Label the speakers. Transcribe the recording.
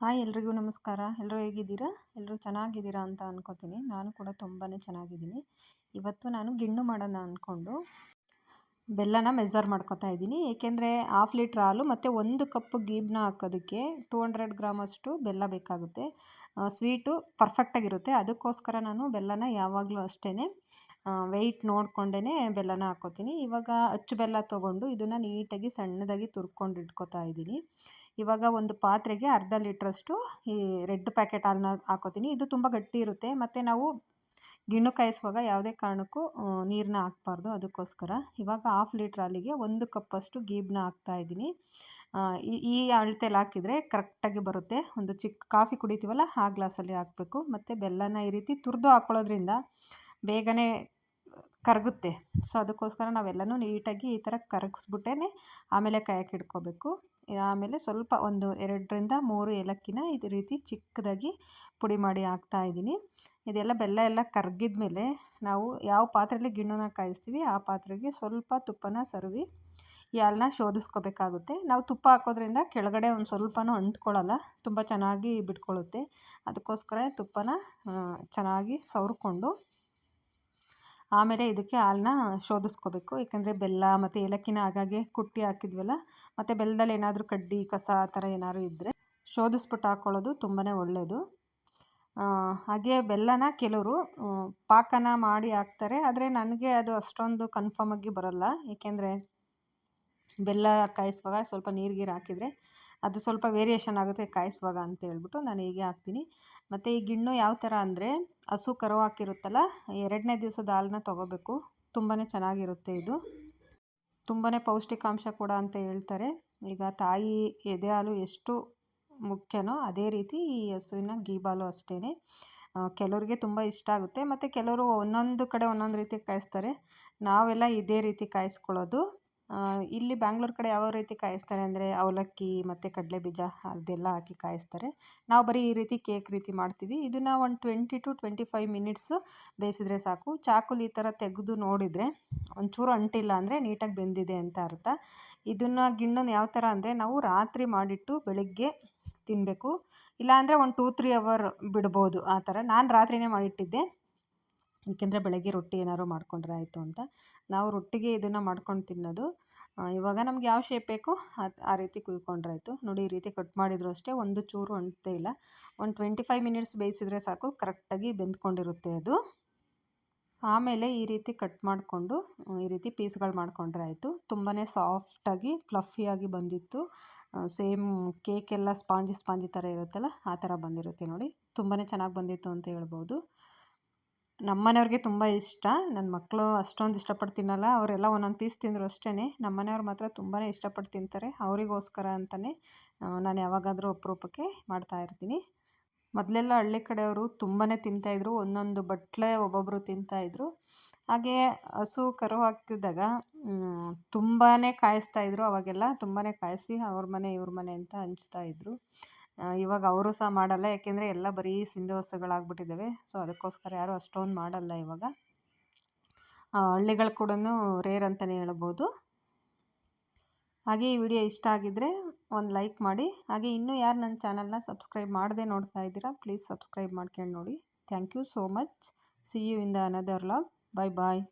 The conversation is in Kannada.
Speaker 1: ಹಾಯ್ ಎಲ್ರಿಗೂ ನಮಸ್ಕಾರ. ಎಲ್ಲರೂ ಹೇಗಿದ್ದೀರಾ? ಎಲ್ಲರೂ ಚೆನ್ನಾಗಿದ್ದೀರಾ ಅಂತ ಅನ್ಕೋತೀನಿ. ನಾನು ಕೂಡ ತುಂಬಾ ಚೆನ್ನಾಗಿದ್ದೀನಿ. ಇವತ್ತು ನಾನು ಗಿಣ್ಣು ಮಾಡೋಣ ಅಂದ್ಕೊಂಡು ಬೆಲ್ಲನ ಮೆಸರ್ ಮಾಡ್ಕೊತಾ ಇದ್ದೀನಿ. ಏಕೆಂದರೆ ಹಾಫ್ ಲೀಟ್ರ್ ಹಾಲು ಮತ್ತು ಒಂದು ಕಪ್ ಗೀಬ್ನ ಹಾಕೋದಕ್ಕೆ ಟೂ ಹಂಡ್ರೆಡ್ ಗ್ರಾಮಷ್ಟು ಬೆಲ್ಲ ಬೇಕಾಗುತ್ತೆ. ಸ್ವೀಟು ಪರ್ಫೆಕ್ಟಾಗಿರುತ್ತೆ ಅದಕ್ಕೋಸ್ಕರ ನಾನು ಬೆಲ್ಲನ ಯಾವಾಗಲೂ ಅಷ್ಟೇ ವೆಯ್ಟ್ ನೋಡಿಕೊಂಡೇ ಬೆಲ್ಲನ ಹಾಕ್ಕೋತೀನಿ ಇವಾಗ ಅಚ್ಚು ಬೆಲ್ಲ ತೊಗೊಂಡು ಇದನ್ನು ನೀಟಾಗಿ ಸಣ್ಣದಾಗಿ ತುರ್ಕೊಂಡು ಇಟ್ಕೋತಾ ಇದ್ದೀನಿ. ಇವಾಗ ಒಂದು ಪಾತ್ರೆಗೆ ಅರ್ಧ ಲೀಟ್ರಷ್ಟು ಈ ರೆಡ್ ಪ್ಯಾಕೆಟ್ ಹಾಲನ್ನ ಹಾಕೋತೀನಿ. ಇದು ತುಂಬ ಗಟ್ಟಿ ಇರುತ್ತೆ. ಮತ್ತು ನಾವು ಗಿಣ್ಣು ಕಾಯಿಸುವಾಗ ಯಾವುದೇ ಕಾರಣಕ್ಕೂ ನೀರನ್ನ ಹಾಕ್ಬಾರ್ದು. ಅದಕ್ಕೋಸ್ಕರ ಇವಾಗ ಹಾಫ್ ಲೀಟ್ರ್ ಹಾಲಿಗೆ ಒಂದು ಕಪ್ಪಷ್ಟು ಗೀಬ್ನ ಹಾಕ್ತಾ ಇದ್ದೀನಿ. ಈ ಅಳತೆಲಿ ಹಾಕಿದರೆ ಕರೆಕ್ಟಾಗಿ ಬರುತ್ತೆ. ಒಂದು ಚಿಕ್ಕ ಕಾಫಿ ಕುಡಿತೀವಲ್ಲ, ಆ ಗ್ಲಾಸಲ್ಲಿ ಹಾಕಬೇಕು. ಮತ್ತು ಬೆಲ್ಲನ ಈ ರೀತಿ ತುರಿದು ಹಾಕ್ಕೊಳ್ಳೋದ್ರಿಂದ ಬೇಗನೆ ಕರಗುತ್ತೆ. ಸೊ ಅದಕ್ಕೋಸ್ಕರ ನಾವೆಲ್ಲನೂ ನೀಟಾಗಿ ಈ ಥರ ಕರಗಿಸ್ಬಿಟ್ಟೇ ಆಮೇಲೆ ಕಾಯಕ್ಕೆ ಇಟ್ಕೋಬೇಕು. ಆಮೇಲೆ ಸ್ವಲ್ಪ ಒಂದು ಎರಡರಿಂದ ಮೂರು ಏಲಕ್ಕಿನ ಇದೇ ರೀತಿ ಚಿಕ್ಕದಾಗಿ ಪುಡಿ ಮಾಡಿ ಹಾಕ್ತಾಯಿದ್ದೀನಿ ಇದೆಲ್ಲ ಬೆಲ್ಲ ಎಲ್ಲ ಕರಗಿದ ಮೇಲೆ ನಾವು ಯಾವ ಪಾತ್ರೆಯಲ್ಲಿ ಗಿಣ್ಣನ ಕಾಯಿಸ್ತೀವಿ, ಆ ಪಾತ್ರೆಗೆ ಸ್ವಲ್ಪ ತುಪ್ಪನ ಸರ್ವಿ ಈ ಹಾಲನ್ನ ಶೋಧಿಸ್ಕೋಬೇಕಾಗುತ್ತೆ. ನಾವು ತುಪ್ಪ ಹಾಕೋದ್ರಿಂದ ಕೆಳಗಡೆ ಒಂದು ಸ್ವಲ್ಪನೂ ಅಂಟ್ಕೊಳ್ಳಲ್ಲ, ತುಂಬ ಚೆನ್ನಾಗಿ ಬಿಟ್ಕೊಳ್ಳುತ್ತೆ. ಅದಕ್ಕೋಸ್ಕರ ತುಪ್ಪನ ಚೆನ್ನಾಗಿ ಸವರ್ಕೊಂಡು ಆಮೇಲೆ ಇದಕ್ಕೆ ಹಾಲನ್ನ ಶೋಧಿಸ್ಕೋಬೇಕು. ಏಕೆಂದರೆ ಬೆಲ್ಲ ಮತ್ತು ಏಲಕ್ಕಿನ ಆಗಾಗ್ಗೆ ಕುಟ್ಟಿ ಹಾಕಿದ್ವಲ್ಲ, ಮತ್ತು ಬೆಲ್ಲದಲ್ಲಿ ಏನಾದರೂ ಕಡ್ಡಿ, ಕಸ ಆ ಥರ ಏನಾದರೂ ಇದ್ದರೆ ಶೋಧಿಸ್ಬಿಟ್ಟು ಹಾಕ್ಕೊಳ್ಳೋದು ತುಂಬಾ ಒಳ್ಳೆಯದು ಹಾಗೆ ಬೆಲ್ಲನ ಕೆಲವರು ಪಾಕನ ಮಾಡಿ ಹಾಕ್ತಾರೆ. ಆದರೆ ನನಗೆ ಅದು ಅಷ್ಟೊಂದು ಕನ್ಫರ್ಮ್ ಆಗಿ ಬರೋಲ್ಲ. ಏಕೆಂದರೆ ಬೆಲ್ಲ ಕಾಯಿಸುವಾಗ ಸ್ವಲ್ಪ ನೀರು ಗೀರು ಹಾಕಿದರೆ ಅದು ಸ್ವಲ್ಪ ವೇರಿಯೇಷನ್ ಆಗುತ್ತೆ ಕಾಯಿಸುವಾಗ ಅಂತ ಹೇಳ್ಬಿಟ್ಟು ನಾನು ಹೀಗೆ ಹಾಕ್ತೀನಿ. ಮತ್ತು ಈ ಗಿಣ್ಣು ಯಾವ ಥರ ಅಂದರೆ ಹಸು ಕರು ಹಾಕಿರುತ್ತಲ್ಲ, ಎರಡನೇ ದಿವಸದ ಹಾಲನ್ನ ತೊಗೋಬೇಕು. ತುಂಬಾ ಚೆನ್ನಾಗಿರುತ್ತೆ ಇದು. ತುಂಬಾ ಪೌಷ್ಟಿಕಾಂಶ ಕೂಡ ಅಂತ ಹೇಳ್ತಾರೆ. ಈಗ ತಾಯಿ ಎದೆ ಹಾಲು ಎಷ್ಟು ಮುಖ್ಯನೋ ಅದೇ ರೀತಿ ಈ ಹಸುವಿನ ಗೀಬಾಲು ಅಷ್ಟೇ ಕೆಲವರಿಗೆ ತುಂಬ ಇಷ್ಟ ಆಗುತ್ತೆ. ಮತ್ತು ಕೆಲವರು ಒಂದೊಂದು ಕಡೆ ಒಂದೊಂದು ರೀತಿ ಕಾಯಿಸ್ತಾರೆ. ನಾವೆಲ್ಲ ಇದೇ ರೀತಿ ಕಾಯಿಸ್ಕೊಳ್ಳೋದು. ಇಲ್ಲಿ ಬ್ಯಾಂಗ್ಳೂರ್ ಕಡೆ ಯಾವ ರೀತಿ ಕಾಯಿಸ್ತಾರೆ ಅಂದರೆ ಅವಲಕ್ಕಿ, ಮತ್ತು ಕಡಲೆ ಬೀಜ ಅದೆಲ್ಲ ಹಾಕಿ ಕಾಯಿಸ್ತಾರೆ. ನಾವು ಬರೀ ಈ ರೀತಿ ಕೇಕ್ ರೀತಿ ಮಾಡ್ತೀವಿ. ಇದನ್ನು ಒಂದು twenty to twenty five minutes ಬೇಯಿಸಿದ್ರೆ ಸಾಕು. ಚಾಕುಲಿ ಈ ಥರ ತೆಗೆದು ನೋಡಿದರೆ ಒಂಚೂರು ಅಂಟಿಲ್ಲ ಅಂದರೆ ನೀಟಾಗಿ ಬೆಂದಿದೆ ಅಂತ ಅರ್ಥ. ಇದನ್ನು ಗಿಣ್ಣನ್ನು ಯಾವ ಥರ ಅಂದರೆ ನಾವು ರಾತ್ರಿ ಮಾಡಿಟ್ಟು ಬೆಳಗ್ಗೆ ತಿನ್ನಬೇಕು ಇಲ್ಲಾಂದರೆ ಒಂದು ಟೂ ತ್ರೀ ಅವರ್ ಬಿಡ್ಬೋದು ಆ ಥರ. ನಾನು ರಾತ್ರಿಯೇ ಮಾಡಿಟ್ಟಿದ್ದೆ. ಏಕೆಂದರೆ ಬೆಳಗ್ಗೆ ರೊಟ್ಟಿ ಏನಾದ್ರು ಮಾಡ್ಕೊಂಡ್ರೆ ಆಯಿತು ಅಂತ. ನಾವು ರೊಟ್ಟಿಗೆ ಇದನ್ನು ಮಾಡ್ಕೊಂಡು ತಿನ್ನೋದು. ಇವಾಗ ನಮ್ಗೆ ಯಾವ ಶೇಪ್ ಬೇಕೋ ಆ ರೀತಿ ಕುಯ್ಕೊಂಡ್ರೆ ಆಯಿತು ನೋಡಿ, ಈ ರೀತಿ ಕಟ್ ಮಾಡಿದ್ರು ಅಷ್ಟೇ. ಒಂದು ಚೂರು ಅಂಟೇ ಇಲ್ಲ. ಒಂದು ಟ್ವೆಂಟಿ ಫೈವ್ ಮಿನಿಟ್ಸ್ ಬೇಯಿಸಿದ್ರೆ ಸಾಕು. ಕರೆಕ್ಟಾಗಿ ಬೆಂದ್ಕೊಂಡಿರುತ್ತೆ ಅದು. ಆಮೇಲೆ ಈ ರೀತಿ ಕಟ್ ಮಾಡಿಕೊಂಡು ಈ ರೀತಿ ಪೀಸ್ಗಳು ಮಾಡಿಕೊಂಡ್ರೆ ಆಯಿತು. ತುಂಬಾ ಸಾಫ್ಟಾಗಿ, ಫ್ಲಫಿಯಾಗಿ ಬಂದಿತ್ತು. ಸೇಮ್ ಕೇಕೆಲ್ಲ ಸ್ಪಾಂಜಿ ಸ್ಪಾಂಜಿ ಥರ ಇರುತ್ತಲ್ಲ, ಆ ಥರ ಬಂದಿರುತ್ತೆ ನೋಡಿ. ತುಂಬಾ ಚೆನ್ನಾಗಿ ಬಂದಿತ್ತು ಅಂತ ಹೇಳ್ಬೋದು. ನಮ್ಮನೆಯವ್ರಿಗೆ ತುಂಬ ಇಷ್ಟ. ನನ್ನ ಮಕ್ಕಳು ಅಷ್ಟೊಂದು ಇಷ್ಟಪಟ್ಟು ತಿನ್ನಲ್ಲ. ಅವರೆಲ್ಲ ಒಂದೊಂದು ಪೀಸ್ ತಿಂದರು ಅಷ್ಟೇ ನಮ್ಮನೆಯವ್ರು ಮಾತ್ರ ತುಂಬಾ ಇಷ್ಟಪಟ್ಟು ತಿಂತಾರೆ. ಅವರಿಗೋಸ್ಕರ ಅಂತಲೇ ನಾನು ಯಾವಾಗಾದರೂ ಅಪರೂಪಕ್ಕೆ ಮಾಡ್ತಾಯಿರ್ತೀನಿ ಮೊದಲೆಲ್ಲ ಹಳ್ಳಿ ಕಡೆಯವರು ತುಂಬಾ ತಿಂತಾಯಿದ್ರು ಒಂದೊಂದು ಬಟ್ಲೆ ಒಬ್ಬೊಬ್ಬರು ತಿಂತಾಯಿದ್ರು ಹಾಗೆ ಹಸು, ಕರು ಹಾಕಿದಾಗ ತುಂಬಾ ಕಾಯಿಸ್ತಾಯಿದ್ರು ಅವಾಗೆಲ್ಲ. ತುಂಬಾ ಕಾಯಿಸಿ ಅವ್ರ ಮನೆ, ಇವ್ರ ಮನೆ ಅಂತ ಹಂಚ್ತಾಯಿದ್ರು ಇವಾಗ ಅವರು ಸಹ ಮಾಡಲ್ಲ. ಯಾಕೆಂದರೆ ಎಲ್ಲ ಬರೀ ಸಿಂಧು ಹಸುಗಳಾಗ್ಬಿಟ್ಟಿದ್ದಾವೆ. ಸೊ, ಅದಕ್ಕೋಸ್ಕರ ಯಾರೂ ಅಷ್ಟೊಂದು ಮಾಡಲ್ಲ ಇವಾಗ. ಹಳ್ಳಿಗಳು ಕೂಡ ರೇರ್ ಅಂತಲೇ ಹೇಳ್ಬೋದು. ಹಾಗೆ ಈ ವಿಡಿಯೋ ಇಷ್ಟ ಆಗಿದ್ದರೆ ಒಂದು ಲೈಕ್ ಮಾಡಿ. ಹಾಗೆ ಇನ್ನೂ ಯಾರು ನನ್ನ ಚಾನಲ್ನ ಸಬ್ಸ್ಕ್ರೈಬ್ ಮಾಡದೆ ನೋಡ್ತಾ ಇದ್ದೀರಾ, ಪ್ಲೀಸ್ ಸಬ್ಸ್ಕ್ರೈಬ್ ಮಾಡ್ಕೊಂಡು ನೋಡಿ. Thank you so much. See you in the another log bye bye